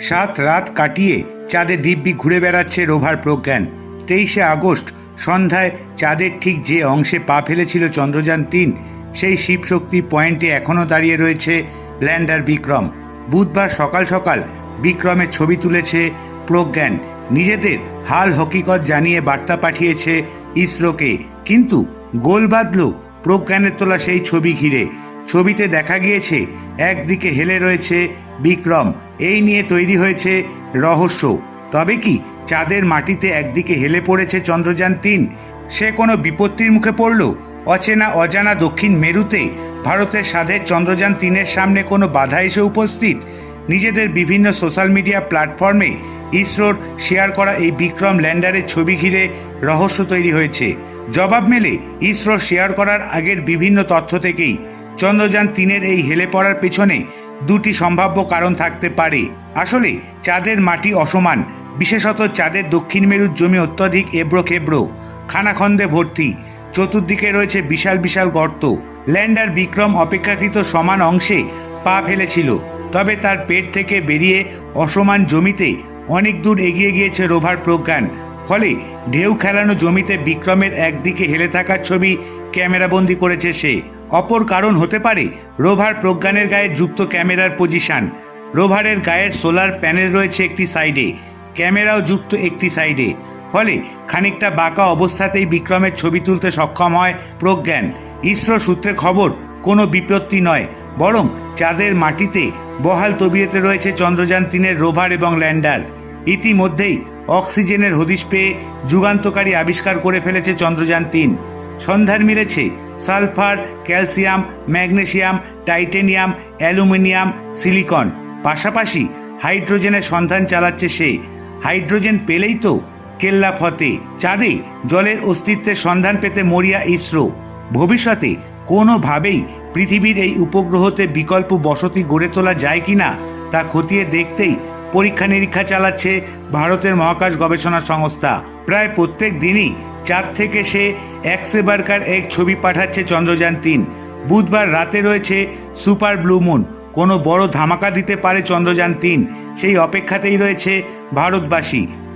সাত রাত কাটিয়ে চাঁদে দিব্যি ঘুরে বেড়াচ্ছে রোভার প্রজ্ঞান। তেইশে আগস্ট, সন্ধ্যায় চাঁদের ঠিক যে অংশে পা ফেলেছিল চন্দ্রযান তিন, সেই শিবশক্তি পয়েন্টে এখনও দাঁড়িয়ে রয়েছে ল্যান্ডার বিক্রম। বুধবার সকাল সকাল বিক্রমের ছবি তুলেছে প্রজ্ঞান। নিজেদের হাল হকিকত জানিয়ে বার্তা পাঠিয়েছে ইসরোকে। কিন্তু গোল বাঁধল প্রজ্ঞানের তোলা সেই ছবি ঘিরে। ছবিতে দেখা গিয়েছে, একদিকে হেলে রয়েছে বিক্রম এই নিয়ে তৈরি হয়েছে রহস্য। তবে কি, চাঁদের মাটিতে একদিকে হেলে পড়েছে চন্দ্রযান তিন, সে কোনো বিপত্তির মুখে পড়ল? অচেনা অজানা দক্ষিণ মেরুতে ভারতের স্বাদের চন্দ্রযান তিনের সামনে কোনো বাধা এসে উপস্থিত? নিজেদের বিভিন্ন সোশ্যাল মিডিয়া প্ল্যাটফর্মে ইসরোর শেয়ার করা এই বিক্রম ল্যান্ডারের ছবি ঘিরে রহস্য তৈরি হয়েছে। জবাব মেলে, ইসরো শেয়ার করার আগের বিভিন্ন তথ্য থেকেই। চন্দ্রযান তিনের এই হেলে পড়ার পেছনে দুটি সম্ভাব্য কারণ থাকতে পারে। আসলে, চাঁদের মাটি অসমান, বিশেষত চাঁদের দক্ষিণ মেরুর জমি অত্যধিক এবড়ো খেবড়ো খানাখন্দে ভর্তি, চতুর্দিকে রয়েছে বিশাল বিশাল গর্ত। ল্যান্ডার বিক্রম অপেক্ষাকৃত সমান অংশে পা ফেলেছিল। তবে তার পেট থেকে বেরিয়ে অসমান জমিতে অনেক দূর এগিয়ে গিয়েছে রোভার প্রজ্ঞান। ফলে ঢেউ খেলানো জমিতে বিক্রমের একদিকে হেলে থাকার ছবি ক্যামেরাবন্দি করেছে সে। অপর কারণ হতে পারে রোভার প্রজ্ঞানের গায়ে যুক্ত ক্যামেরার পজিশন। রোভারের গায়ের সোলার প্যানেল রয়েছে একটি সাইডে, ক্যামেরাও যুক্ত একটি সাইডে। ফলে খানিকটা বাঁকা অবস্থাতেই বিক্রমের ছবি তুলতে সক্ষম হয় প্রজ্ঞান। ইসরো সূত্রে খবর, কোনো বিপত্তি নয়। বরং চাঁদের মাটিতে বহাল তবিয়েতে রয়েছে চন্দ্রযান তিনের রোভার এবং ল্যান্ডার। ইতিমধ্যেই অক্সিজেনের হদিশ পেয়ে যুগান্তকারী আবিষ্কার করে ফেলেছে চন্দ্রযান তিন। সন্ধান মিলেছে sulphur, calcium, magnesium, titanium, aluminium, silicon. পাশাপাশি হাইড্রোজেনের সন্ধান চালাচ্ছে সে। হাইড্রোজেন পেলেই তো কেল্লা ফতে। চাঁদে জলের অস্তিত্বের সন্ধান পেতে মরিয়া ইসরো। ভবিষ্যতে কোনোভাবেই পৃথিবীর এই উপগ্রহতে বিকল্প বসতি গড়ে তোলা যায় কিনা তা খতিয়ে দেখতেই পরীক্ষা নিরীক্ষা চালাচ্ছে ভারতের মহাকাশ গবেষণা সংস্থা। প্রায় প্রত্যেক দিনই চাঁদ থেকে সে এক সেবারকার এক ছবি পাঠাচ্ছে চন্দ্রযান তিন। বুধবার রাতে রয়েছে সুপার ব্লু মুন। কোনো বড় ধামাকা দিতে পারে চন্দ্রযান তিন। সেই অপেক্ষাতেই রয়েছে ভারতবাসী।